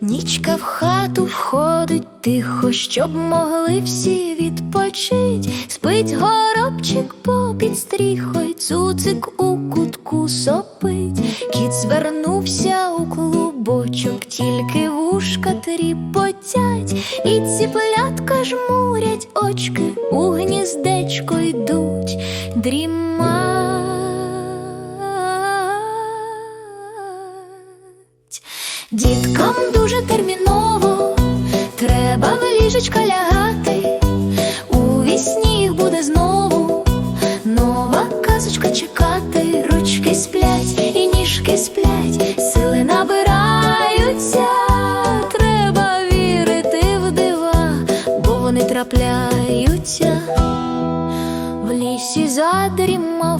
Нічка в хату входить тихо, щоб могли всі відпочить. Спить горобчик попід стріхою, цуцик у кутку сопить, кіт звернувся у клубочок, тільки вушка тріпотять, і ціплятка жмурять очки, у гніздечко йдуть. Дріма Діткам дуже терміново, треба в ліжечка лягати. У вісні їх буде знову нова казочка чекати. Ручки сплять і ніжки сплять, сили набираються. Треба вірити в дива, бо вони трапляються. В лісі задрімав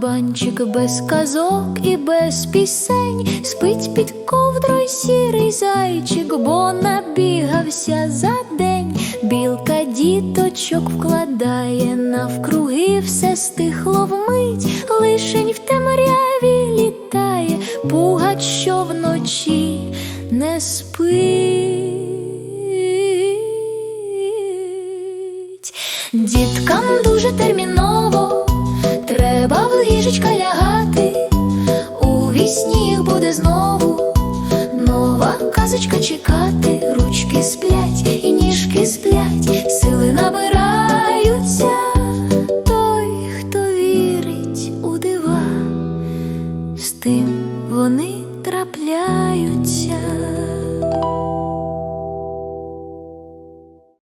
кабанчик без казок і без пісень, спить під ковдрою сірий зайчик, бо набігався за день. Білка діточок вкладає навкруги, все стихло вмить, лишень в темряві літає, пугач, що вночі не спить. Діткам дуже терміново, ліжечка лягати, у вісні буде знову нова казочка чекати, ручки сплять і ніжки сплять, сили набираються, той, хто вірить у дива, з тим вони трапляються.